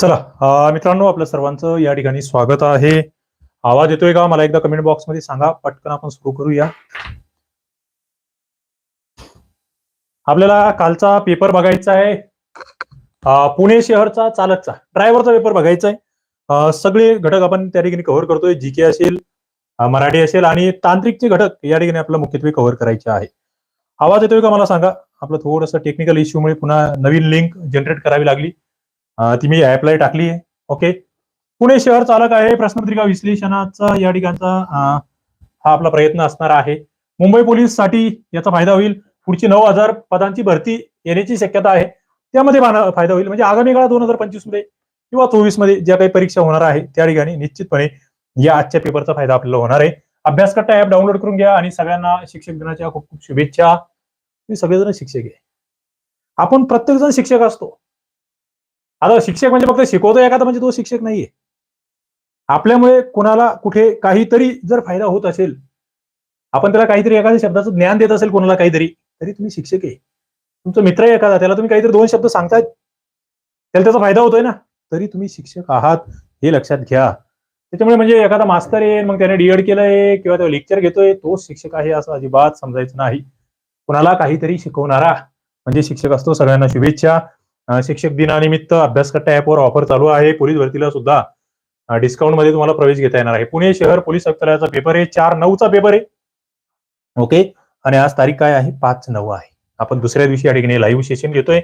चला मित्रांनो आपल्या सर्वांचं या ठिकाणी स्वागत आहे. आवाज येतोय का? मला एकदा कमेंट बॉक्समध्ये सांगा. पटकन आपण सुरू करूया. आपल्याला कालचा पेपर बघायचा आहे. पुणे शहरचा चालकचा ड्रायव्हरचा पेपर बघायचा आहे. सगळे घटक आपण त्या ठिकाणी कव्हर करतोय. जी के असेल मराठी असेल आणि तांत्रिकचे घटक या ठिकाणी आपल्याला मुख्यत्वे कव्हर करायचे आहे. आवाज येतोय का? मला सांगा. आपलं थोडंसं टेक्निकल इश्यूमुळे पुन्हा नवीन लिंक जनरेट करावी लागली. ती मी ऍपला टाकली आहे. ओके पुणे शहर चालक आहे. प्रश्नपत्रिका विश्लेषणाचा या ठिकाणचा हा आपला प्रयत्न असणार आहे. मुंबई पोलीससाठी याचा फायदा होईल. पुढची नऊ हजार पदांची भरती येण्याची शक्यता आहे. त्यामध्ये फायदा होईल. म्हणजे आगामी काळात दोन हजार पंचवीसमध्ये किंवा चोवीसमध्ये ज्या काही परीक्षा होणार आहे त्या ठिकाणी निश्चितपणे या आजच्या पेपरचा फायदा आपल्याला होणार आहे. अभ्यास करता ऍप डाउनलोड करून घ्या आणि सगळ्यांना शिक्षक दिनाच्या खूप खूप शुभेच्छा. तुम्ही सगळेजण शिक्षक आहे. आपण प्रत्येकजण शिक्षक असतो. आता शिक्षक म्हणजे फक्त शिकवतो एखादा म्हणजे तो शिक्षक नाहीये. आपल्यामुळे कोणाला कुठे काहीतरी जर फायदा होत असेल आपण त्याला काहीतरी एखाद्या शब्दाचं ज्ञान देत असेल कोणाला काहीतरी तरी तुम्ही शिक्षक आहे. तुमचा मित्र आहे एखादा त्याला तुम्ही काहीतरी दोन शब्द सांगतायत त्याला त्याचा फायदा होतोय ना तरी तुम्ही शिक्षक आहात हे लक्षात घ्या. त्याच्यामुळे म्हणजे एखादा मास्तर आहे मग त्याने डीएड केलंय किंवा तो लेक्चर घेतोय तोच शिक्षक आहे असं अजिबात समजायचं नाही. कुणाला काहीतरी शिकवणारा म्हणजे शिक्षक असतो सगळ्यांना शुभेच्छा. शिक्षक दिनानिमित्त अभ्यासकट्टा ऍपवर ऑफर चालू आहे. पोलीस भरतीला सुद्धा डिस्काउंटमध्ये तुम्हाला प्रवेश घेता येणार आहे. पुणे शहर पोलीस आयुक्तालयाचा पेपर आहे. चार नऊचा पेपर आहे. ओके? आणि आज तारीख काय आहे? पाच नऊ आहे. आपण दुसऱ्या दिवशी या ठिकाणी लाईव्ह सेशन घेतोय.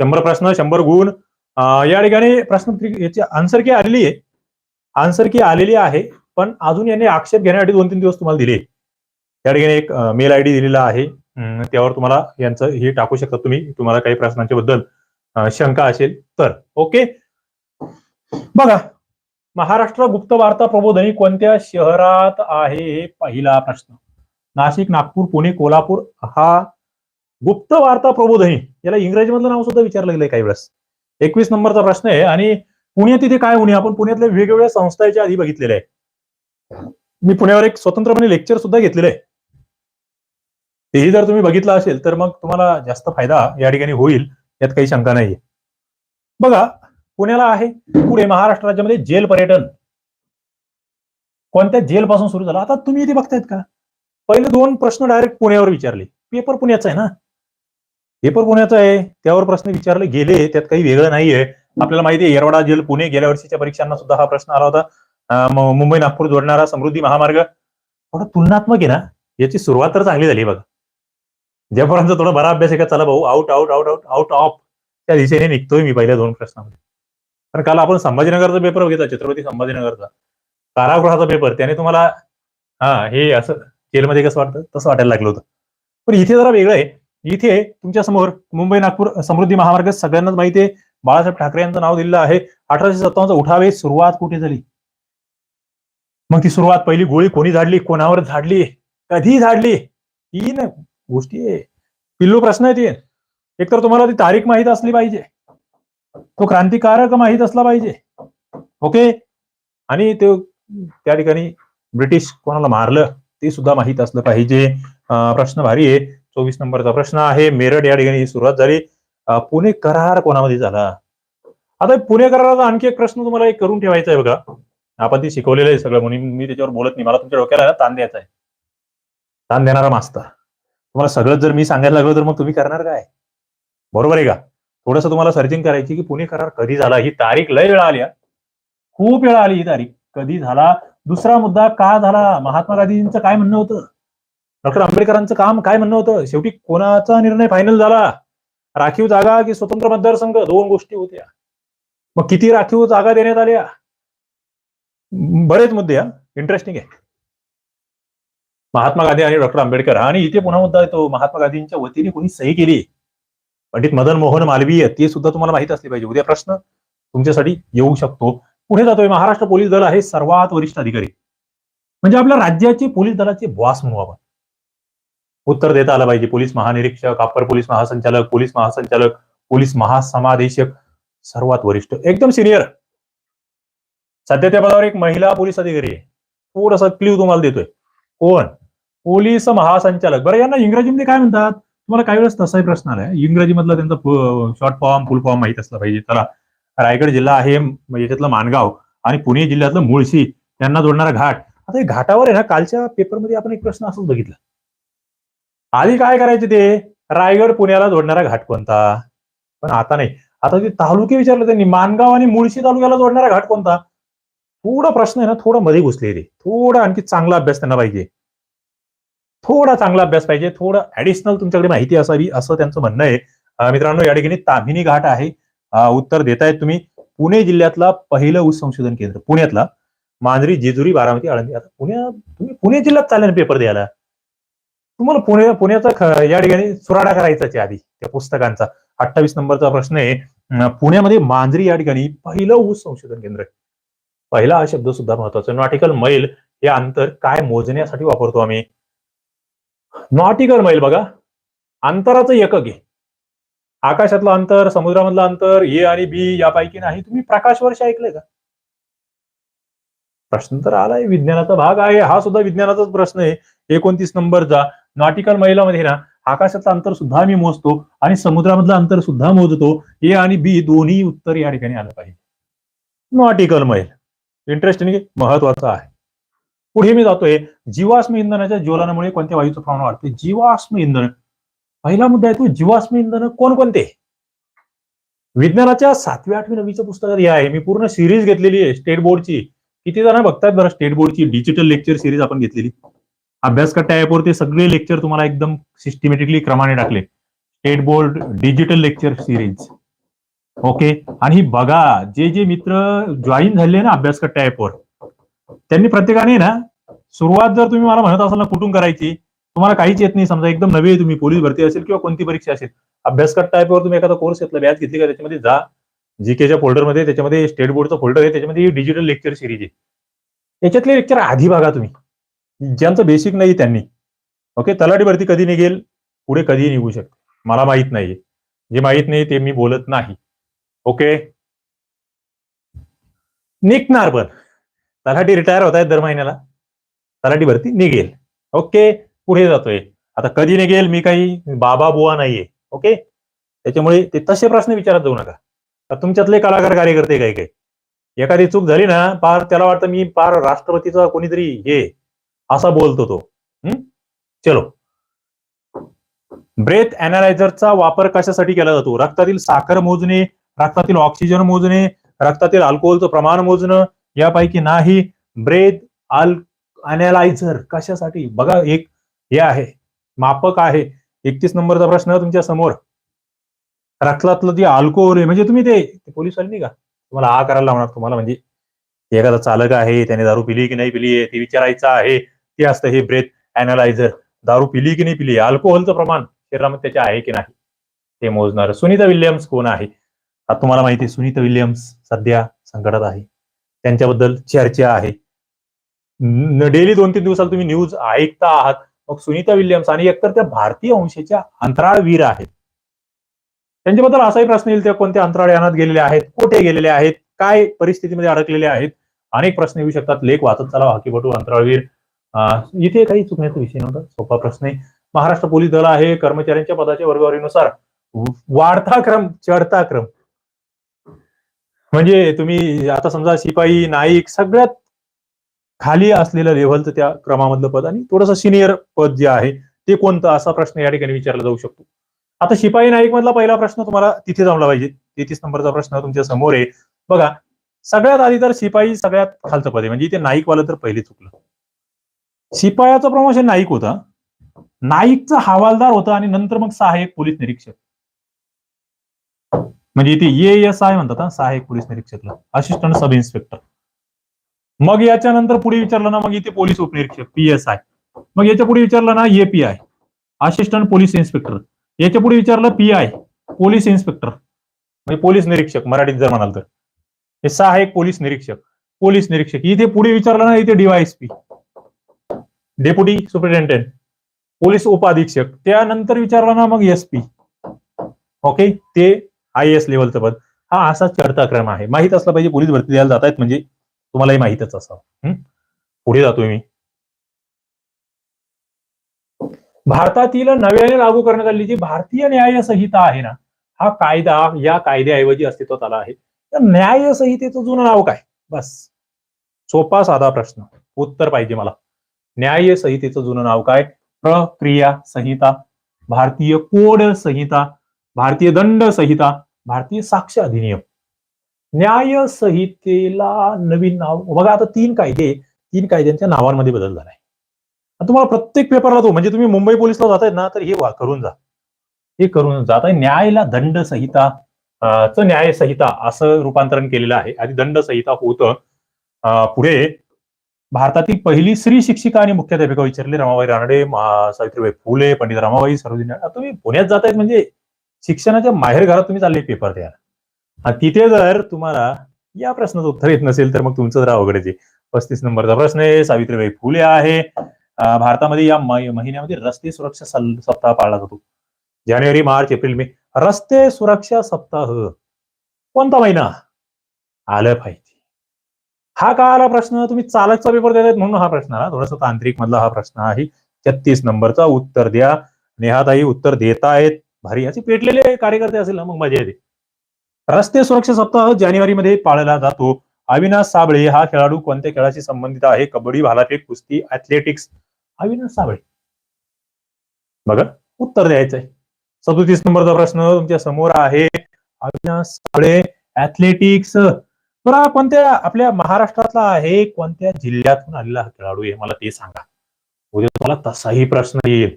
शंभर प्रश्न शंभर गुण. या ठिकाणी प्रश्न याची आन्सर की आलेली आहे. आन्सर की आलेली आहे पण अजून यांनी आक्षेप घेण्यासाठी दोन तीन दिवस तुम्हाला दिले. त्या ठिकाणी एक मेल आय डी दिलेला आहे. त्यावर तुम्हाला यांचं हे टाकू शकता तुम्ही. तुम्हाला काही प्रश्नांच्या बद्दल शंका असेल तर. ओके बघा महाराष्ट्र गुप्त वार्ता प्रबोधनी कोणत्या शहरात आहे? हे पहिला प्रश्न. नाशिक नागपूर पुणे कोल्हापूर हा गुप्त वार्ता प्रबोधनी. याला इंग्रजीमधलं नाव सुद्धा विचारलं गेलंय काही वेळेस. एकवीस नंबरचा प्रश्न आहे आणि पुण्यात तिथे काय होणे? आपण पुण्यातल्या वेगवेगळ्या संस्थांच्या आधी बघितलेले आहे. मी पुण्यावर एक स्वतंत्रपणे लेक्चर सुद्धा घेतलेलं आहे. तेही जर तुम्ही बघितलं असेल तर मग तुम्हाला जास्त फायदा या ठिकाणी होईल. यात काही शंका नाहीये. बघा पुण्याला आहे पुढे महाराष्ट्र राज्यामध्ये जेल पर्यटन. कोणत्या जेल पासून सुरू झालं? आता तुम्ही इथे बघतायत का? पहिले दोन प्रश्न डायरेक्ट पुण्यावर विचारले. पेपर पुण्याचा आहे ना? पेपर पुण्याचा आहे त्यावर प्रश्न विचारले गेले त्यात काही वेगळं नाहीये. आपल्याला माहिती आहे येरवाडा जेल पुणे गेल्या वर्षीच्या परीक्षांना सुद्धा हा प्रश्न आला होता. मुंबई नागपूर जोडणारा समृद्धी महामार्ग. थोडा तुलनात्मक आहे ना? याची सुरुवात तर चांगली झाली बघा. ज्यापर्यंत थोडा बरा अभ्यास आहे का चला भाऊ out out out out out of त्या दिशेने निघतोय मी पहिल्या दोन प्रश्नामध्ये. पण काल आपण संभाजीनगरचा पेपर बघितला छत्रपती संभाजीनगरचा. कारागृहाचा पेपर त्याने तुम्हाला हा हे असं जेलमध्ये कसं वाटतं? तसं वाटायला लागलं होतं. पण इथे जरा वेगळं आहे. इथे तुमच्यासमोर मुंबई नागपूर समृद्धी महामार्ग सगळ्यांनाच माहिती आहे. बाळासाहेब ठाकरे यांचं नाव दिलेलं आहे. अठराशे सत्तावन्न उठावे सुरुवात कुठे झाली? मग ती सुरुवात पहिली गोळी कोणी झाडली? कोणावर झाडली? कधी झाडली? तीन गोष्टी आहे. पिल्लू प्रश्न आहे ती. एकतर तुम्हाला ती तारीख माहीत असली पाहिजे. तो क्रांतिकारक माहीत असला पाहिजे. ओके आणि ते त्या ठिकाणी ब्रिटिश कोणाला मारलं ते सुद्धा माहीत असलं पाहिजे. प्रश्न भारी आहे. चोवीस नंबरचा प्रश्न आहे. मेरठ या ठिकाणी सुरुवात झाली. पुणे करार कोणामध्ये झाला? आता पुणे कराराचा आणखी एक प्रश्न तुम्हाला एक करून ठेवायचा आहे बघा. आपण ती शिकवलेलं आहे सगळं. म्हणून मी त्याच्यावर बोलत नाही. मला तुमच्या डोक्याला तान ताण द्यायचा आहे. ताण देणारा मास्तर. तुम्हाला सगळं जर मी सांगायला लागलो तर मग तुम्ही करणार काय? बरोबर आहे का? थोडस तुम्हाला सर्चिंग करायची की पुणे करार कधी झाला? ही तारीख लय वेळा आली खूप वेळा आली ही तारीख. कधी झाला? दुसरा मुद्दा का झाला? महात्मा गांधींचं काय म्हणणं होतं? डॉक्टर आंबेडकरांचं काम काय म्हणणं होतं? शेवटी कोणाचा निर्णय फायनल झाला? राखीव जागा की स्वतंत्र मतदारसंघ? दोन गोष्टी होत्या. मग किती राखीव जागा देण्यात आल्या? बरेच मुद्दे हा. इंटरेस्टिंग आहे. महात्मा गांधी आणि डॉक्टर आंबेडकर आणि इथे पुन्हा मुद्दा येतो. महात्मा गांधींच्या वतीने कोणी सही केली? पंडित मदन मोहन मालवीय ते सुद्धा तुम्हाला माहीत असले पाहिजे. उद्या प्रश्न तुमच्यासाठी येऊ शकतो. पुढे जातोय. महाराष्ट्र पोलीस दल आहे सर्वात वरिष्ठ अधिकारी. म्हणजे आपल्या राज्याचे पोलीस दलाचे बॉस म्हणू आपण. उत्तर देता आलं पाहिजे. पोलीस महानिरीक्षक अप्पर पोलीस महासंचालक पोलीस महासंचालक पोलीस महासमादेशक. सर्वात वरिष्ठ. एकदम सिनियर सध्या त्या पदावर एक महिला पोलीस अधिकारी आहे. थोडासा क्ल्यू तुम्हाला देतोय. कोण? पोलीस महासंचालक. बरं यांना इंग्रजीमध्ये काय म्हणतात? तुम्हाला काही वेळेस तसाही प्रश्न आलाय इंग्रजीमधला त्यांचा शॉर्ट फॉर्म फुल फॉर्म माहीत असला पाहिजे. चला रायगड जिल्हा आहे म्हणजे याच्यातलं माणगाव आणि पुणे जिल्ह्यातलं मुळशी यांना जोडणारा घाट. आता घाटावर आहे ना कालच्या पेपरमध्ये आपण एक प्रश्न असंच बघितला. आधी काय करायचे ते? रायगड पुण्याला जोडणारा घाट कोणता? पण आता नाही. आता ते तालुके विचारले त्यांनी मानगाव आणि मुळशी तालुक्याला जोडणारा घाट कोणता? थोडा प्रश्न आहे ना थोडा मध्ये घुसले रे थोडा आणखी चांगला अभ्यास त्यांना पाहिजे. थोडा चांगला अभ्यास पाहिजे थोडं ऍडिशनल तुमच्याकडे माहिती असावी असं त्यांचं म्हणणं आहे. मित्रांनो या ठिकाणी ताम्हिणी घाट आहे. उत्तर देतायत तुम्ही. पुणे जिल्ह्यातला पहिलं ऊस संशोधन केंद्र पुण्यातला. मांजरी जेजुरी बारामती आळंदी. आता पुण्या तुम्ही पुणे जिल्ह्यात चालले पेपर द्यायला. तुम्हाला पुणे पुण्याचा या ठिकाणी सुराडा करायचाच आधी त्या पुस्तकांचा. अठ्ठावीस नंबरचा प्रश्न आहे. पुण्यामध्ये मांजरी या ठिकाणी पहिलं ऊस संशोधन केंद्र आहे. पहिला हा शब्द सुद्धा महत्त्वाचा नॉटिकल मैल हे अंतर काय मोजण्यासाठी वापरतो आम्ही? नॉटिकल मैल बघा. अंतराचं एकक आहे. आकाशातलं अंतर समुद्रामधलं अंतर ए आणि बी यापैकी नाही. तुम्ही प्रकाश वर्ष ऐकलंय का? प्रश्न तर आलाय. विज्ञानाचा भाग आहे. हा सुद्धा विज्ञानाचाच प्रश्न आहे. एकोणतीस नंबरचा नॉटिकल मैलामध्ये ना आकाशाचं अंतर सुद्धा मी मोजतो आणि समुद्रामधलं अंतर सुद्धा मोजतो. ए आणि बी दोन्ही उत्तर या ठिकाणी आलं पाहिजे. नॉटिकल मैल. इंटरेस्टिंग महत्वाचं आहे. पुढे मी जातोय. जीवाश्म इंधनाच्या ज्वलनामुळे कोणत्या वायूचं प्रमाण वाढते? जीवाश्म इंधन. पहिला मुद्दा आहे तो जीवाश्म इंधन कोणकोणते? विज्ञानाच्या सातव्या आठवी नववीच्या पुस्तकात हे आहे. मी पूर्ण सिरीज घेतलेली आहे स्टेट बोर्डची किती जण बघतायत बरं स्टेट बोर्डची डिजिटल लेक्चर सिरीज आपण घेतलेली? अभ्यास कट्टा ते सगळे लेक्चर तुम्हाला एकदम सिस्टमॅटिकली क्रमाने टाकले. State board digital lecture series okay आणि बघा जे जे मित्र जॉईन झाले ना अभ्यास कट्टा ऍपवर त्यांनी प्रत्येकाने ना सुरुवात जर तुम्ही मला म्हणत असाल ना कुठून करायची? तुम्हाला काहीच येत नाही. समजा एकदम नवी आहे तुम्ही पोलीस भरती असेल किंवा कोणती परीक्षा असेल. अभ्यास कट्टा टाईपवर तुम्ही एखादा कोर्स घेतला बॅच घेतली का त्याच्यामध्ये जा. जीकेच्या फोल्डरमध्ये त्याच्यामध्ये स्टेट बोर्डचं फोल्डर आहे त्याच्यामध्ये डिजिटल लेक्चर सिरीज आहे. त्याच्यातले लेक्चर आधी बघा तुम्ही. ज्यांचं बेसिक नाही त्यांनी. ओके तलाठी भरती कधी निघेल? पुढे कधी निघू शकते. मला माहीत नाहीये. जे माहीत नाही ते मी बोलत नाही. ओके निघणार पण. तलाठी रिटायर होत आहेत दर महिन्याला. तलाठी भरती निघेल. ओके पुढे जातोय. आता कधी निघेल? मी काही बाबा बुवा नाहीये. ओके त्याच्यामुळे ते तसे प्रश्न विचारत जाऊ नका. तर तुमच्यातले कलाकार कार्यकर्ते काही काही. एखादी चूक झाली ना पार त्याला वाटतं मी पार राष्ट्रपतीचा कोणीतरी हे असा बोलतो तो. हम्म चलो. ब्रेथ अनालायझरचा वापर कशासाठी केला जातो? रक्तातील साखर मोजणे रक्तातील ऑक्सिजन मोजणे रक्तातील अल्कोहोलचं प्रमाण मोजणं यापैकी नाही ब्रेथ अल अनालायझर कशासाठी? बघा एक हे आहे मापक आहे. एकतीस नंबरचा प्रश्न तुमच्यासमोर. रक्तातलं ते अल्कोहोल आहे म्हणजे तुम्ही ते ते पोलीस वाले नाही का तुम्हाला आ करायला लावणार तुम्हाला म्हणजे एखादा चालक आहे त्याने दारू पिली की नाही पिली आहे ते विचारायचं आहे ते असतं हे ब्रेथ अनालायझर दारू पिली की नाही पिली अल्कोहोलचं प्रमाण शरीरामध्ये त्याचे आहे की नाही? ते मोजणार. सुनीता विल्यम्स कोण आहे? आता तुम्हाला माहिती आहे सुनीता विल्यम्स सध्या संकटात आहे. त्यांच्याबद्दल चर्चा आहे. डेली दोन तीन दिवसाला तुम्ही न्यूज ऐकता आहात. मग सुनीता विल्यम्स आणि एकतर त्या भारतीय वंशाच्या अंतराळवीर आहेत. त्यांच्याबद्दल असाही प्रश्न येईल त्या कोणत्या अंतराळयानात गेलेल्या गेलेले आहेत कुठे गेलेले आहेत काय परिस्थितीमध्ये अडकलेले आहेत? अनेक प्रश्न येऊ शकतात. लेख वाचत चला हॉकीपटू अंतराळवीर इथे काही चुकण्याचा विषय नव्हता. सोपा प्रश्न आहे. महाराष्ट्र पोलीस दल आहे. कर्मचाऱ्यांच्या पदाच्या वर्गवारीनुसार वाढता क्रम चढता क्रम. म्हणजे तुम्ही आता समजा शिपाई नाईक सगळ्यात खाली असलेलं लेव्हलचं त्या क्रमामधलं पद आणि थोडंसं सिनियर पद जे आहे ते कोणतं असा प्रश्न या ठिकाणी विचारला जाऊ शकतो. आता शिपाई नाईक मधला पहिला प्रश्न तुम्हाला तिथे जमला पाहिजे. तेहतीस नंबरचा प्रश्न तुमच्यासमोर आहे. बघा सगळ्यात आधी तर शिपाई सगळ्यात खालचं पद आहे. म्हणजे इथे नाईकवालं तर पहिले चुकलं. शिपायाचं प्रमोशन नाईक होता. नाईकचा हवालदार होता आणि नंतर मग सहाय्यक पोलीस निरीक्षक. म्हणजे इथे ए एस आय म्हणतात सहाय्यक पोलीस निरीक्षकला. Assistant sub inspector. मग याच्यानंतर पुढे विचारलं ना मग इथे पोलीस उपनिरीक्षक पी एस आय मग याच्यापुढे विचारलं ना एपीआय असिस्टंट पोलीस इन्स्पेक्टर. याच्यापुढे विचारलं पी आय पोलीस इन्स्पेक्टर. म्हणजे पोलीस निरीक्षक मराठीत जर म्हणाल तर. हे सहाय्यक पोलीस निरीक्षक पोलीस निरीक्षक. इथे पुढे विचारलं ना इथे डीवायएसपी डेप्युटी सुपरिटेंडेंट पोलीस उपाधीक्षक. त्यानंतर विचारलं ना मग एसपी ओके ते आय एस लेवलचं पद. हा असा चढता क्रम आहे. माहीत असला पाहिजे पोलीस भरती द्यायला जात आहेत म्हणजे तुम्हालाही माहितच असावं. पुढे जातो मी. भारतातील नव्याने लागू करण्यात आलेली जी भारतीय न्याय संहिता आहे ना हा कायदा या कायद्याऐवजी अस्तित्वात आला आहे. तर न्याय संहितेचं जुनं नाव काय? बस. सोपा साधा प्रश्न. उत्तर पाहिजे मला. न्याय संहितेचं जुनं नाव काय? प्रक्रिया संहिता. भारतीय कोड संहिता. भारतीय दंड संहिता. भारतीय साक्ष अधिनियम. न्याय संहितेला नवीन नाव बघा आता तीन कायदे तीन कायद्यांच्या नावांमध्ये बदल झाला आहे तुम्हाला प्रत्येक पेपरला तो म्हणजे तुम्ही मुंबई पोलिसला जाताय ना तर हे करून जा. हे करून जात आहे न्यायला दंड संहिता च न्याय संहिता असं रूपांतरण केलेलं आहे. आधी दंड संहिता होतं पुढे भारतातील पहिली स्त्री शिक्षिका आणि मुख्याध्यापिका विचारले रमाबाई रानडे सावित्रीबाई फुले पंडित रमाबाई सरोजिनी तुम्ही पुण्यात जातायत म्हणजे शिक्षणाच्या माहेर घरात तुम्ही चालले पेपर द्या आणि तिथे जर तुम्हाला या प्रश्नाचं उत्तर येत नसेल तर मग तुमचं जरा अवघडच आहे पस्तीस नंबरचा प्रश्न आहे सावित्रीबाई फुले आहे. भारतामध्ये या महिन्यामध्ये रस्ते सुरक्षा सप्ताह पाळला जातो. जानेवारी मार्च एप्रिल मे. रस्ते सुरक्षा सप्ताह कोणता महिना? आलं पाहिजे. हा का आला प्रश्न तुम्ही चालकचा पेपर देत म्हणून हा प्रश्न आला. थोडासा तांत्रिक मधला हा प्रश्न आहे. छत्तीस नंबरचा उत्तर द्या. नेहाताई उत्तर देतायत. भारी. याचे पेटलेले कार्यकर्ते असेल ना मग मजा येते रस्ते सुरक्षा सप्ताह जानेवारीमध्ये पाळला जातो. अविनाश साबळे हा खेळाडू कोणत्या खेळाशी संबंधित आहे? कबड्डी भालाफेक कुस्ती ऍथलेटिक्स अविनाश साबळे. बघा उत्तर द्यायचंय सदोतीस नंबरचा प्रश्न तुमच्यासमोर आहे. अविनाश साबळे ऍथलेटिक्स तर हा कोणत्या आपल्या महाराष्ट्रातला आहे? कोणत्या जिल्ह्यातून आलेला हा खेळाडू आहे? मला ते सांगा. उद्या तुम्हाला तसाही प्रश्न येईल.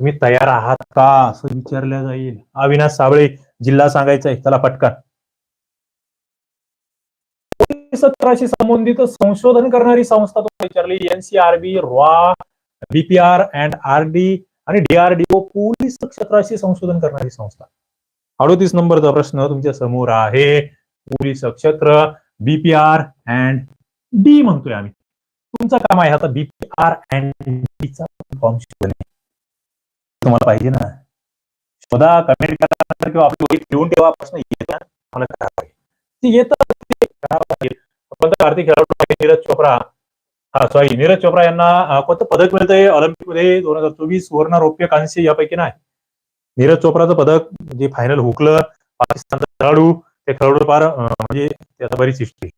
तुम्ही तयार आहात का? असं विचारलं जाईल. अविनाश साबळे जिल्हा सांगायचा आहे त्याला पटकन सत्राशी संबंधित संशोधन करणारी संस्था तुम्हाला विचारली. एनसीआरबी रॉ बीपीआर अँड आरडी आणि डीआरडीओ पोलीस क्षेत्राशी संशोधन करणारी संस्था. अडोतीस नंबरचा प्रश्न तुमच्यासमोर आहे. पोलीस क्षेत्र बीपीआर अँड डी म्हणतोय आम्ही. तुमचं काम आहे आता बीपीआर अँड डीचा फॉर्म शोधणे तुम्हाला पाहिजे ना. शोधा कमेंट करा किंवा आपली वही ठेवून ठेवा प्रश्न येतात मला ते ते कोणता भारतीय खेळाडू नीरज चोप्रा. हा सॉरी नीरज चोप्रा यांना कोणतं पदक मिळतंय ऑलिम्पिकमध्ये दोन हजार चोवीस सुवर्ण रौप्य कांस्य यापैकी नाही. नीरज चोप्राचं पदक जे फायनल हुकलं पाकिस्तानचा खेळाडू त्या खेळाडू फार म्हणजे त्याचा बरीच हिस्ट्री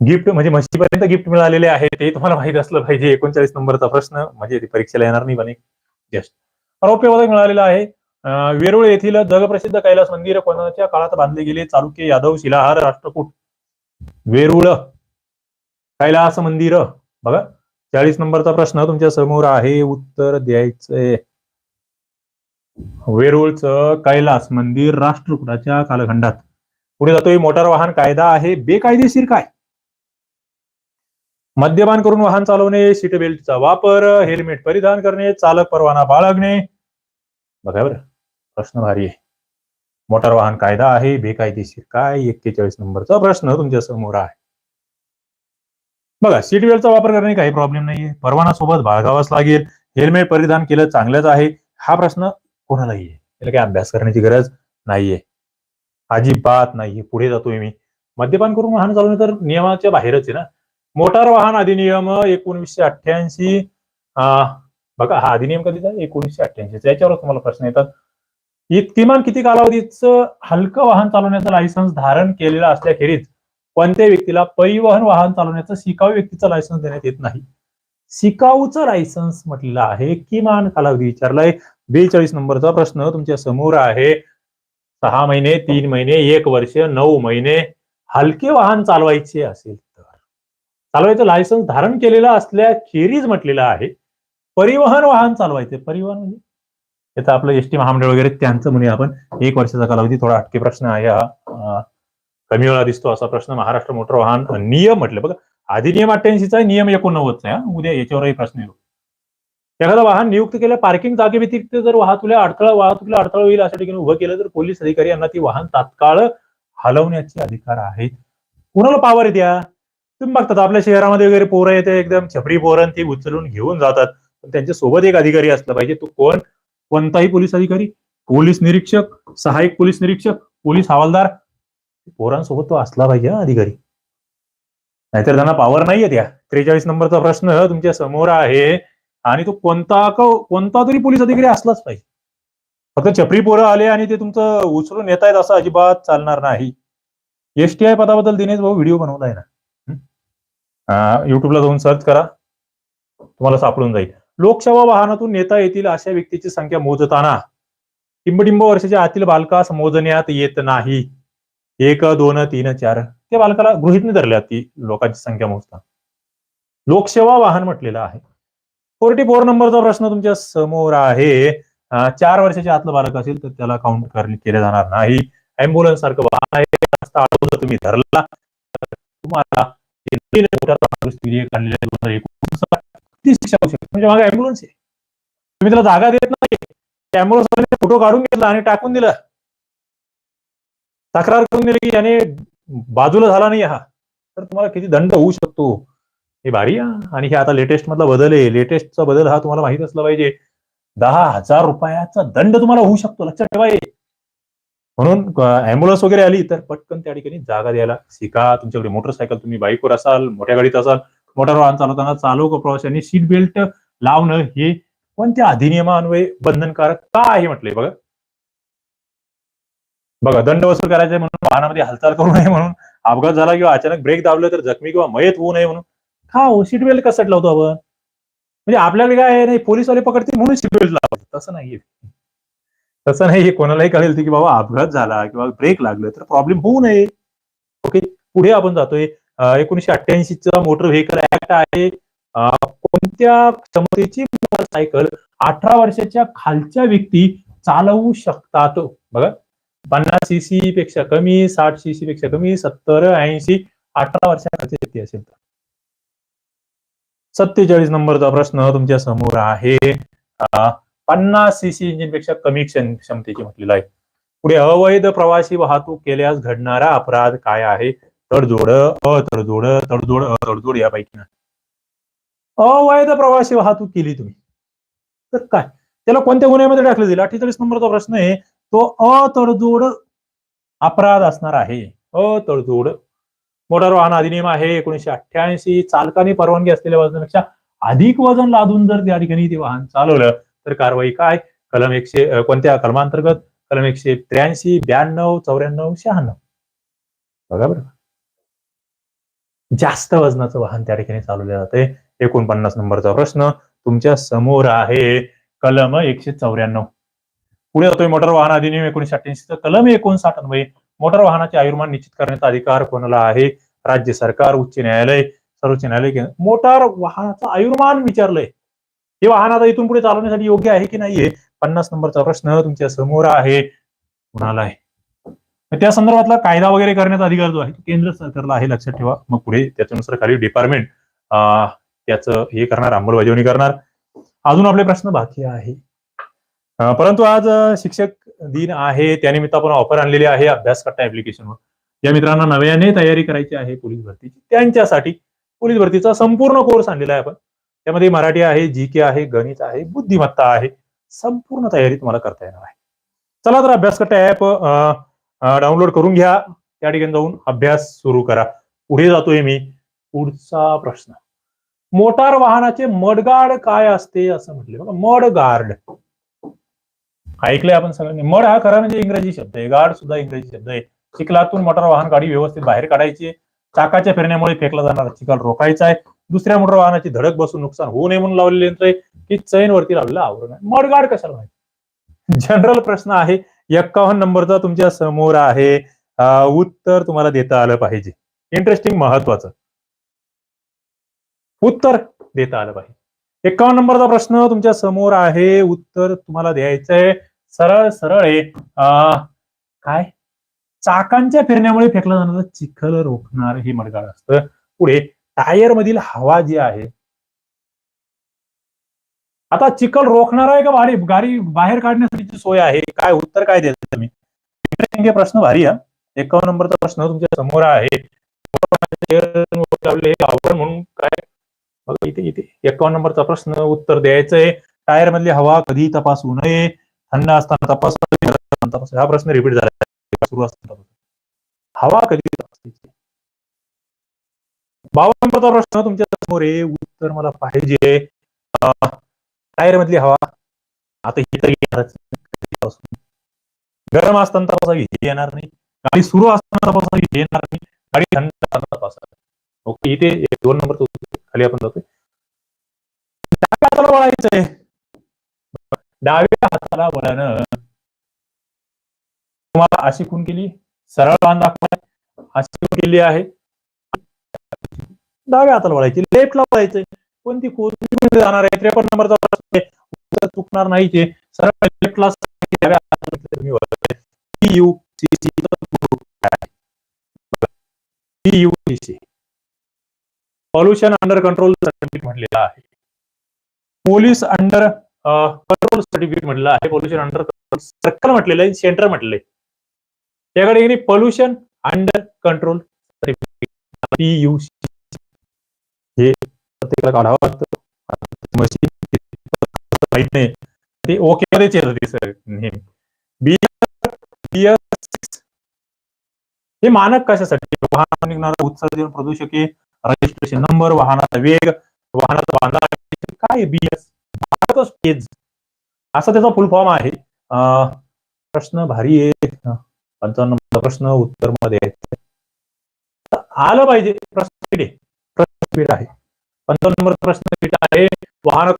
गिफ्ट म्हणजे म्हशीपर्यंत गिफ्ट मिळालेले आहे ते तुम्हाला माहीत असलं पाहिजे. एकोणचाळीस नंबरचा प्रश्न म्हणजे ते परीक्षेला येणार नाही पण इतिहास रौप्य पदक मिळालेलं आहे. वेरुळ वेरूळ येथील जगप्रसिद्ध कैलास मंदिर कोणाच्या काळात बांधले गेले? चालुक्य यादव शिलाहार राष्ट्रकूट. वेरूळ कैलास मंदिर. बघा चाळीस नंबरचा प्रश्न तुमच्यासमोर आहे. उत्तर द्यायचंय वेरूळचं कैलास मंदिर राष्ट्रकुटाच्या कालखंडात. पुढे जातोय. मोटार वाहन कायदा आहे. बेकायदेशीर काय? मद्यपान करून वाहन चालवणे सीट बेल्टचा वापर हेल्मेट परिधान करणे चालक परवाना बाळगणे. बघा बरं प्रश्न भारी आहे. मोटार वाहन कायदा आहे बेकायदेशीर काय? एक्केचाळीस नंबरचा प्रश्न तुमच्यासमोर आहे. बघा सीट बेल्टचा वापर करणे काही प्रॉब्लेम नाहीये. परवाना सोबत बाळगावाच लागेल. हेल्मेट परिधान केलं चांगलंच आहे. हा प्रश्न कोणालाही आहे. त्याला काही अभ्यास करण्याची गरज नाहीये. अजिबात नाहीये. पुढे जातोय मी. मद्यपान करून वाहन चालवणे तर नियमाच्या बाहेरच आहे ना? मोटार वाहन अधिनियम एकोणीसशे अठ्ठ्याऐंशी बघा हा अधिनियम कधीचा एकोणीसशे अठ्ठ्याऐंशी. याच्यावर तुम्हाला प्रश्न येतात. किमान किती कालावधीच हलकं वाहन चालवण्याचं लायसन्स धारण केलेलं असल्याखेरीज कोणत्या व्यक्तीला परिवहन वाहन चालवण्याचं शिकाऊ व्यक्तीचं लायसन्स देण्यात येत नाही. शिकाऊचं लायसन्स म्हटलेलं आहे. किमान कालावधी विचारलाय. बेचाळीस नंबरचा प्रश्न तुमच्यासमोर आहे. सहा महिने तीन महिने एक वर्ष नऊ महिने हलके वाहन चालवायचे असेल चालवायचं लायसन्स धारण केलेलं असल्याखेरीज म्हटलेलं आहे. परिवहन वाहन चालवायचे. परिवहन म्हणजे? याचं आपलं एस टी महामंडळ वगैरे त्यांचं म्हणूया आपण. एक वर्षाचा कालावधी थोडा अटके प्रश्न आहे हा. कमी वेळा दिसतो असा प्रश्न. महाराष्ट्र मोटर वाहन नियम म्हटलं. बघा अधिनियम अठ्ठ्याऐंशीचा आहे नियम एकोणनव्वदचा आहे हा. उद्या याच्यावरही प्रश्न येतो. एखादा वाहन नियुक्त केलं पार्किंग जागे व्यतिरिक्त जर वाहतुकीला अडथळा वाहतुकीला अडथळा होईल अशा ठिकाणी उभं केलं तर पोलीस अधिकारी यांना ती वाहन तात्काळ हलवण्याचे अधिकार आहेत. कुणाला पावर द्या तुम्ही बघतात आपल्या शहरामध्ये वगैरे पोरं येते एकदम छपरी पोरं ती उचलून घेऊन जातात. पण त्यांच्यासोबत एक अधिकारी असला पाहिजे तो कोण? कोणताही पोलीस अधिकारी पोलीस निरीक्षक सहाय्यक पोलीस निरीक्षक पोलीस हवालदार पोरांसोबत तो असला पाहिजे अधिकारी. नाहीतर त्यांना पॉवर नाहीये त्या त्रेचाळीस नंबरचा प्रश्न तुमच्यासमोर आहे आणि तो कोणता कोणता तरी पोलीस अधिकारी असलाच पाहिजे. फक्त छपरी पोरं आले आणि ते तुमचं उचलून येत आहेत असं अजिबात चालणार नाही. एसटीआय पदाबद्दल दिनेश भाऊ व्हिडिओ बनवलाय ना. युट्यूबला जाऊन सर्च करा. तुम्हाला सापडून जाईल. लोकसेवा वाहनातून नेता येतील अशा व्यक्तीची संख्या मोजताना टिंबटिंब वर्षाच्या आतील बालकास मोजण्यात येत नाही. एक दोन तीन चार. त्या बालकाला गृहितने धरल्या ती लोकांची संख्या मोजता. लोकसेवा वाहन म्हटलेलं आहे. फोर्टी फोर नंबरचा प्रश्न तुमच्यासमोर आहे. चार वर्षाच्या आतलं बालक असेल तर त्याला काउंट केले जाणार नाही. अँब्युलन्स सारखं वाहन आहे. तुम्ही धरला तुम्हाला ते नवीन मोटार वाहन दुरुस्ती काढलेली आहे 2019 ती शिक्षा होऊ शकते म्हणजे मागे अँब्युलन्स आहे तुम्ही त्याला जागा देत नाही अँब्युलन्स फोटो काढून घेतला आणि टाकून दिला तक्रार करून दिली की याने बाजूला झाला नाही हा तर तुम्हाला किती दंड होऊ शकतो हे भारी आणि हे आता लेटेस्ट मधला बदल आहे लेटेस्टचा बदल हा तुम्हाला माहीत असला पाहिजे दहा हजार रुपयाचा दंड तुम्हाला होऊ शकतो लक्षात ठेवा म्हणून अँब्युलन्स वगैरे आली तर पटकन त्या ठिकाणी जागा द्यायला शिका. तुमच्याकडे मोटरसायकल तुम्ही बाईकवर असाल मोठ्या गाडीत असाल मोटार वाहन चालवताना चालू प्रवाशांनी सीट बेल्ट लावणं हे कोणत्या अधिनियमान्वये बंधनकारक का आहे म्हटलंय बघा. बघा दंड वसूल करायचे म्हणून वाहनामध्ये हालचाल करू नये म्हणून अपघात झाला किंवा अचानक ब्रेक दाबलं तर जखमी किंवा मयत होऊ नये म्हणून. का हो? सीट बेल्ट कसं लावतो आपण? म्हणजे आपल्याकडे काय नाही पोलीसवाले पकडतील म्हणून सीट बेल्ट लावतो तसं नाहीये. तसं नाही हे कोणालाही कळेल की बाबा अपघात झाला किंवा ब्रेक लागलं तर प्रॉब्लेम होऊ नये. ओके पुढे आपण जातोय. एकोणीशे अठ्ठ्याऐंशी चा मोटर व्हेकल ऍक्ट आहे. कोणत्या क्षमतेची सायकल अठरा वर्षाच्या खालच्या व्यक्ती चालवू शकतात? बघा. पन्नास सीसी पेक्षा कमी साठ सी सी पेक्षा कमी सत्तर ऐंशी अठरा वर्षाखालची व्यक्ती असेल तर. सत्तेचाळीस नंबरचा प्रश्न तुमच्यासमोर आहे. पन्नास सीसी इंजिनपेक्षा कमी क्षम- क्षमतेची म्हटलेलं आहे. पुढे अवैध प्रवासी वाहतूक केल्यास घडणारा अपराध काय आहे? तडजोड अतडजोड तडजोड अतडजोड यापैकी नाही. अवैध प्रवासी वाहतूक केली तुम्ही. तर काय? त्याला कोणत्या गुन्ह्यामध्ये टाकलं जाईल अठ्ठेचाळीस नंबरचा प्रश्न आहे. तो अतडजोड अपराध असणार आहे. अतडजोड. मोटार वाहन अधिनियम आहे. एकोणीशे अठ्ठ्याऐंशी. चालकाने परवानगी असलेल्या वजनापेक्षा अधिक वजन लादून जर त्या ठिकाणी ते वाहन चालवलं तर कारवाई काय? कलम एकशे कोणत्या कलमांतर्गत? कलम एकशे त्र्याऐंशी ब्याण्णव चौऱ्याण्णव शहाण्णव. बघा बरं. जास्त वजनाचं वाहन त्या ठिकाणी चालवलं जाते एकोणपन्नास नंबरचा प्रश्न तुमच्यासमोर आहे कलम एकशे चौऱ्याण्णव. पुढे जातोय मोटार वाहन अधिनियम एकोणीशे अठ्ठ्याऐंशीचा. कलम एकोणसाठ अन्वये मोटार वाहनाचे आयुर्मान निश्चित करण्याचा अधिकार कोणाला आहे? राज्य सरकार उच्च न्यायालय सर्वोच्च न्यायालय मोटार वाहनाचं आयुर्मान विचारलंय. हे वाहन आता इथून पुढे चालवण्यासाठी योग्य आहे की नाहीये? पन्नास नंबरचा प्रश्न तुमच्यासमोर आहे. कुणाला आहे? त्या संदर्भातला कायदा वगैरे करण्याचा अधिकार जो आहे तो केंद्र सरकारला आहे लक्षात ठेवा. मग पुढे त्याच्यानुसार खाली डिपार्टमेंट त्याचं हे करणार अंमलबजावणी करणार. अजून आपले प्रश्न बाकी आहे. परंतु आज शिक्षक दिन आहे. त्यानिमित्त आपण ऑफर आणलेली आहे अभ्यास करता ऍप्लिकेशनवर ज्या मित्रांना नव्याने तयारी करायची आहे पोलीस भरतीची. त्यांच्यासाठी पोलीस भरतीचा संपूर्ण कोर्स आणलेला आहे आपण. त्यामध्ये मराठी आहे जी के आहे गणित आहे बुद्धिमत्ता आहे संपूर्ण तयारी तुम्हाला करता येणार आहे. चला तर अभ्यास करता ऍप डाउनलोड करून घ्या. त्या ठिकाणी जाऊन अभ्यास सुरू करा. पुढे जातोय मी. पुढचा प्रश्न. मोटार वाहनाचे मडगार्ड काय असते असं म्हटले. बघा मडगार्ड. ऐकलंय आपण सगळ्यांनी. मड हा खरा म्हणजे इंग्रजी शब्द आहे. गार्ड सुद्धा इंग्रजी शब्द आहे. चिखलातून मोटार वाहन गाडी व्यवस्थित बाहेर काढायची चाकाच्या फिरण्यामुळे फेकला जाणारा चिखल रोखायचा आहे. दुसऱ्या मोटर वाहनाची धडक बसून नुकसान होऊ नये म्हणून लावलेले यंत्र आहे की चैन वरती लावलेलं आवरण आहे. मडगाड कशाला माहिती? जनरल प्रश्न आहे एक्कावन्न नंबरचा तुमच्यासमोर आहे. उत्तर तुम्हाला देता आलं पाहिजे. इंटरेस्टिंग महत्वाचं. उत्तर देता आलं पाहिजे. एक्कावन्न नंबरचा प्रश्न तुमच्यासमोर आहे. उत्तर तुम्हाला द्यायचंय सरळ सरळ आहे. काय? चाकांच्या फिरण्यामुळे फेकलं जाणारं चिखल रोखणार हे मडगाड असतं. पुढे टायर मधील हवा जी आहे आता चिखल रोखणार आहे का भारी गाडी बाहेर काढण्यासाठीची सोय आहे. काय उत्तर काय द्यायचं तुम्ही? प्रश्न भारी आहे. एकावन्न नंबरचा प्रश्न तुमच्यासमोर आहे. म्हणून काय? इथे इथे. एकावन्न नंबरचा प्रश्न उत्तर द्यायचंय. टायर मधली हवा कधी तपासू नये. थंड असताना तपास हा प्रश्न रिपीट झाला. सुरू असताना हवा कधी तपासायची? बावन्न नंबरचा प्रश्न तुमच्यासमोर आहे. उत्तर मला पाहिजे. टायर मधली हवा. आता ही तर येणारच. गरम असताना तपासावी हे येणार नाही. गाडी सुरू असताना तपासावी हे येणार नाही. गाडी थंड असताना तपासावी ओके इथे दोन नंबर खाली आपण जातोय. डाव्या हाताला वळायचंय डाव्या हाताला वळण तुम्हाला अशी खून केली. सरळ बांध दाखवाय अशी केली आहे. डाव्या हाताला वळायचे लेफ्टला वळायचे. कोणती खून जाणार आहे? त्रेपन्न नंबरचा प्रश्न चुकणार नाही ते. सरळ लेफ्टला पॉल्युशन अंडर कंट्रोल सर्टिफिकेट म्हटलेलं आहे. पोलीस अंडर कंट्रोल सर्टिफिकेट म्हटलं आहे. पोल्युशन अंडर सर्कल म्हटलेलं आहे. सेंटर म्हटलेलं आहे. त्याकडे pollution under control certificate PUC हे प्रत्येकाला काढावं लागतं. मशीन ते ओके मध्येच येतं ते सर नेहमी. हे मानक कशासाठी? वाहन निघणारा उत्सर्जन प्रदूषके रजिस्ट्रेशन नंबर वाहनाचा वेग वाहनाचा बांधा काय बीएस स्टेज असा त्याचा फुल फॉर्म आहे. प्रश्न भारी आहे पंचावन्न प्रश्न उत्तरमध्ये आलं पाहिजे. प्रश्न speed आहे. पंधरा नंबर प्रश्न आहे. वाहन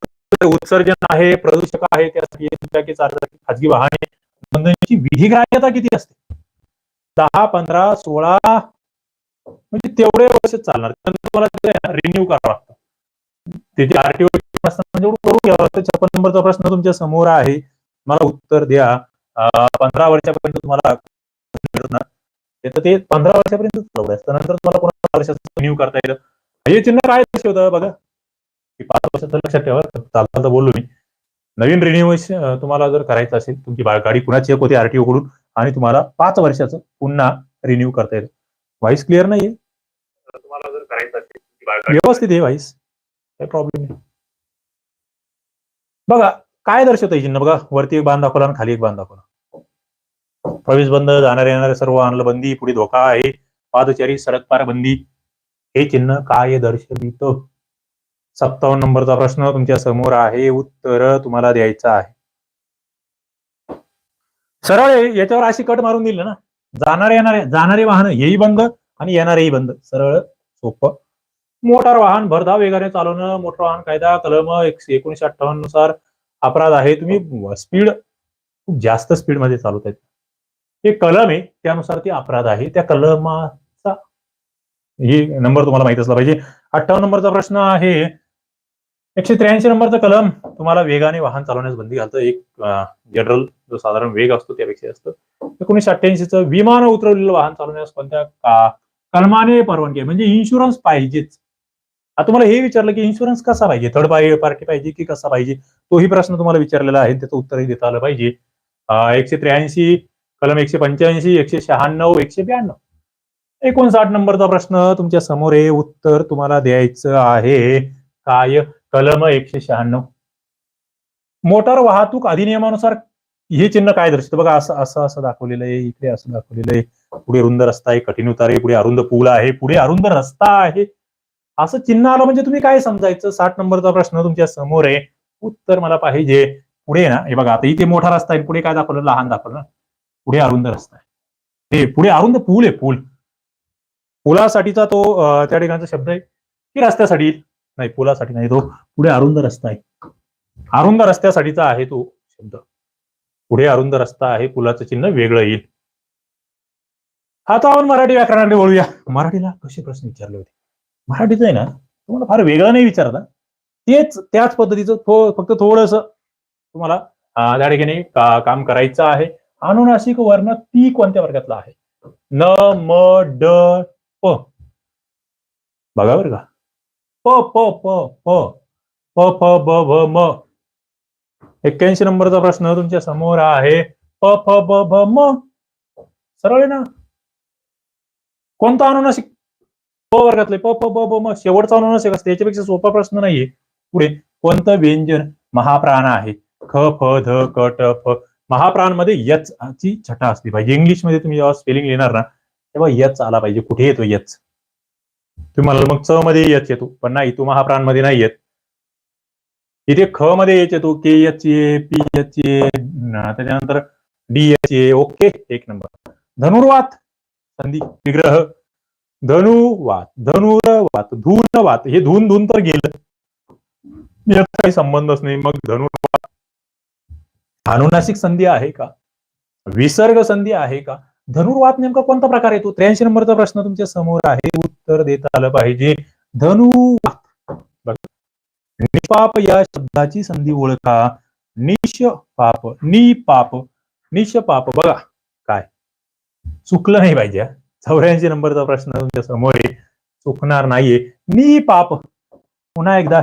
उत्सर्जन आहे प्रदूषक आहे त्यासाठी दुचाकी चारचाकी खाजगी वाहने नोंदणीची विधिग्राह्यता किती असते? दहा पंधरा सोळा म्हणजे तेवढे वर्ष चालणार. तुम्हाला रिन्यू करावं लागतं. त्याची आरटीओ असताना करून घ्यावं लागतं छप्पन नंबरचा प्रश्न तुमच्यासमोर आहे. मला उत्तर द्या. पंधरा वर्षापर्यंत तुम्हाला ते. पंधरा वर्षापर्यंत चालू असतं नंतर तुम्हाला पुन्हा वर्षाचं रिन्यू करता येतं. हे चिन्ह काय होतं बघा. की पाच वर्षाचं लक्षात ठेवा चालता तर बोललो मी. नवीन रिन्युएशन तुम्हाला जर करायचं असेल तुमची गाडी कुणा चेक होते आरटीओ कडून आणि तुम्हाला पाच वर्षाचं पुन्हा रिन्यू करता येतं. व्हाईस क्लिअर नाहीये? तुम्हाला जर करायचं असेल व्यवस्थित आहे व्हाईस काही प्रॉब्लेम नाही. बघा काय दर्शवतं हे चिन्ह? बघा वरती एक बांध दाखवला आणि खाली एक बांध दाखवला. प्रवेश बंद जाणारे येणारे सर्व वाहनाला बंदी पुढे धोका आहे. पादचारी सडक पार बंदी हे चिन्ह काय दर्शवित? सत्तावन्न नंबरचा प्रश्न तुमच्यासमोर आहे. उत्तर तुम्हाला द्यायचं आहे. सरळ आहे, याच्यावर अशी कट मारून दिली ना. जाणारे येणारे जाणारे वाहन हेही बंद आणि येणारेही बंद. सरळ सोपं. मोटार वाहन भरधाव वेगाने चालवणं मोटर वाहन कायदा कलम एकशे एकोणीशे अठ्ठावन्ननुसार अपराध आहे. तुम्ही स्पीड खूप जास्त स्पीडमध्ये चालवत आहेत ते कलम आहे. त्यानुसार ते अपराध आहे. त्या कलमा हे नंबर तुम्हाला माहीत असला पाहिजे. अठ्ठावन्न नंबरचा प्रश्न आहे. एकशे त्र्याऐंशी नंबरचा कलम. तुम्हाला वेगाने वाहन चालवण्यास बंदी घालतं. एक जनरल जो साधारण वेग असतो त्यापेक्षा असतं एकोणीशे अठ्ठ्याऐंशीचं विमान उतरवलेलं वाहन चालवण्यास कोणत्या का कलमाने परवानगी म्हणजे इन्शुरन्स पाहिजेच. आता तुम्हाला हे विचारलं की इन्शुरन्स कसा पाहिजे? थर्ड पार्टी पाहिजे की कसा पाहिजे? तोही प्रश्न तुम्हाला विचारलेला आहे. त्याचं उत्तरही देता आलं पाहिजे. एकशे त्र्याऐंशी कलम एकशे पंच्याऐंशी एकशे शहाण्णव एकशे ब्याण्णव. एकोणसाठ नंबरचा प्रश्न तुमच्यासमोर आहे उत्तर तुम्हाला द्यायचं आहे. काय? कलम एकशे शहाण्णव. मोटार वाहतूक अधिनियमानुसार हे चिन्ह काय दर्शवतं? बघा असं असं असं दाखवलेलं आहे. इकडे असं दाखवलेलं आहे. पुढे रुंद रस्ता आहे कठीण उतार आहे पुढे अरुंद पूल आहे पुढे अरुंद रस्ता आहे. असं चिन्ह आलं म्हणजे तुम्ही काय समजायचं? साठ नंबरचा प्रश्न तुमच्यासमोर आहे उत्तर मला पाहिजे. पुढे ना? हे बघा आता इथे मोठा रस्ता आहे. पुढे काय दाखवलं? लहान दाखवलं ना? पुढे अरुंद रस्ता आहे. ते पुढे अरुंद पूल आहे पूल. पुलासाठीचा तो त्या ठिकाणचा शब्द आहे की रस्त्यासाठी? नाही पुलासाठी नाही तो पुढे अरुंद रस्ता आहे. अरुंद रस्त्यासाठीचा आहे तो शब्द. पुढे अरुंद रस्ता आहे पुलाचं चिन्ह वेगळं येईल. आता आपण मराठी व्याकरणाकडे वळूया मराठीला कसे प्रश्न विचारले होते? मराठीचं आहे ना तुम्हाला फार वेगळं नाही विचारता. तेच त्याच पद्धतीचं थो फक्त थोडस तुम्हाला त्या ठिकाणी का- काम करायचं आहे. अनुनासिक वर्ण ती कोणत्या वर्गातला आहे? न म ड प. बघा बरं का. प प प प. प फ ब भ म. एक्क्याऐंशी नंबरचा प्रश्न तुमच्यासमोर आहे. प फ ब भ म. सरळ आहे ना? कोणता अनुनासिक? प वर्गातले प प ब भ म. शेवटचा अनुनासिक असते. याच्यापेक्षा सोपा प्रश्न नाहीये. पुढे कोणतं व्यंजन महाप्राण आहे? ख फ ध क ट फ. महाप्राणमध्ये यच ची छटा असली पाहिजे. इंग्लिशमध्ये तुम्ही जेव्हा स्पेलिंग लिहिणार ना तेव्हा यच आला पाहिजे. कुठे येतो यच? तुम्ही म्हणाल मग च मध्ये यच येतो. पण नाही तो महाप्राणमध्ये नाही येत. इथे ख मध्ये यच येतो K H A P H A त्याच्यानंतर डी एच ए ओके एक नंबर. धनुर्वात संधी विग्रह. धनुवात धनुर्वात धूनवात हे धून धून तर गेलं. याचा काही संबंधच नाही. मग धनुर्वात. अनुनासिक संधी आहे का? विसर्ग संधी आहे का? धनुर्वात नेमका कोणता प्रकार येतो त्र्याऐंशी नंबरचा प्रश्न तुमच्यासमोर आहे. उत्तर देता आलं पाहिजे. धनुवात निपाप या शब्दाची संधी ओळखा. निश पाप नि पाप निश पाप बघा. काय? चुकलं नाही पाहिजे चौऱ्याऐंशी नंबरचा प्रश्न तुमच्यासमोर आहे. चुकणार नाहीये. नि पाप पुन्हा एकदा.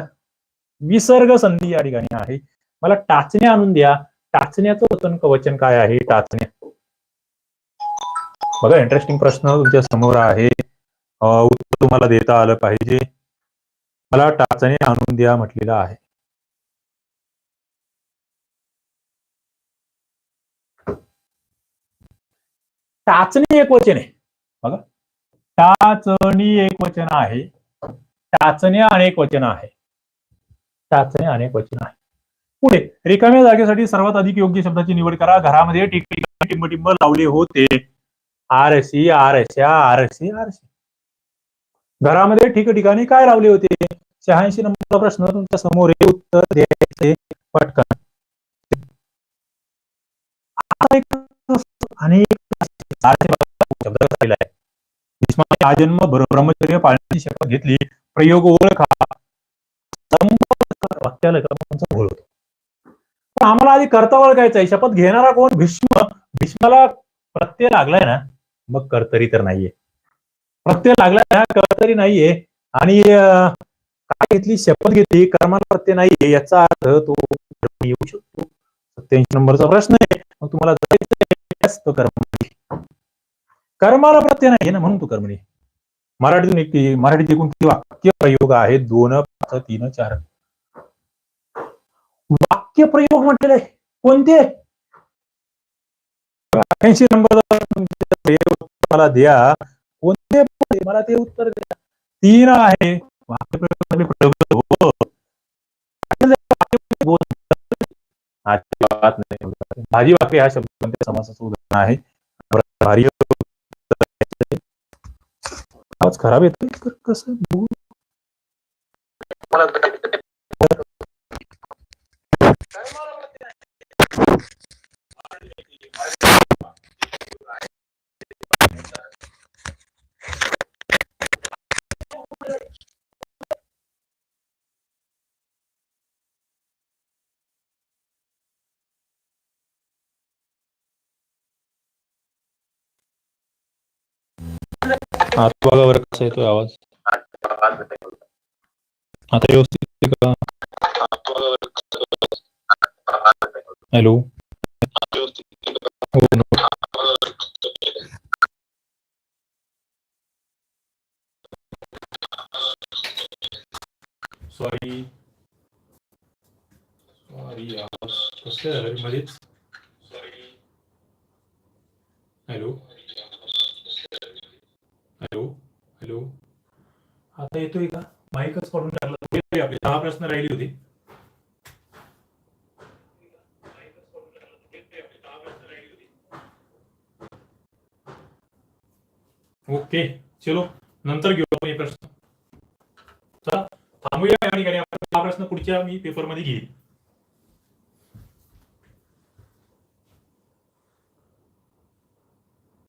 विसर्ग संधी या ठिकाणी आहे. मला टाचण्या आणून द्या. टाचण्याचं वचन कवचन काय आहे? टाचण्या. बघा इंटरेस्टिंग प्रश्न तुमच्यासमोर आहे. उत्तर तुम्हाला देता आलं पाहिजे. मला टाचणी आणून द्या म्हटलेलं आहे. टाचणी एक वचन आहे. बघा टाचणी एक वचन आहे. टाचण्या अनेक वचन आहे. टाचण्या अनेक वचन आहे. पुढे रिकाम्या जागेसाठी सर्वात अधिक योग्य शब्दाची निवड करा. घरामध्ये टिंब लावले होते. आरशी आरशा आरशी आरशी घरामध्ये ठिकठिकाणी काय लावले होते? शहाऐंशी नंबर प्रश्न तुमच्यासमोर हे उत्तर द्यायचे पटकन. भीष्माने आजन्म ब्रह्मचर्य पाळण्याची शपथ घेतली. प्रयोग ओळखा. वाक्याला घोळ होतो. पण आम्हाला आधी करता ओळखायचा आहे. शपथ घेणारा कोण? भीष्म. भीष्माला प्रत्यय लागलाय ना. मग कर्तरी तर नाहीये. प्रत्यय लागला ना कर्तरी नाहीये. आणि काय घेतली? शपथ घेतली. कर्माला प्रत्यय नाहीये. याचा अर्थ तो येऊ शकतो. सत्याऐंशी नंबरचा प्रश्न आहे. मग तुम्हाला जायचं कर्माला प्रत्यय नाहीये ना म्हणून तो कर्मणी. मराठीतून एक मराठीत एकूण किती वाक्य प्रयोग आहे दोन पाच तीन चार. वाक्य प्रयोग म्हटलेले कोणते? अठ्याऐंशी नंबर मला द्या. कोणते मला ते उत्तर द्या. तीन आहे. हो. भाजी वाक्य हा शब्द समासाचं उदाहरण आहे. आज आवाज खराब येतो कसं आता बघा बरं कसा येतोय आवाज. आता व्यवस्थित का? हॅलो. हो no. सॉरी सॉरी आवाज कसं मध्येच हॅलो हॅलो हॅलो आता येतोय का? माईकच पडून टाकला. आपले. दहा प्रश्न राहिली होती. ओके. चलो नंतर घेऊ आपण हे प्रश्न. चला थांबूया या ठिकाणी आपण हा प्रश्न पुढच्या मी पेपरमध्ये घेईन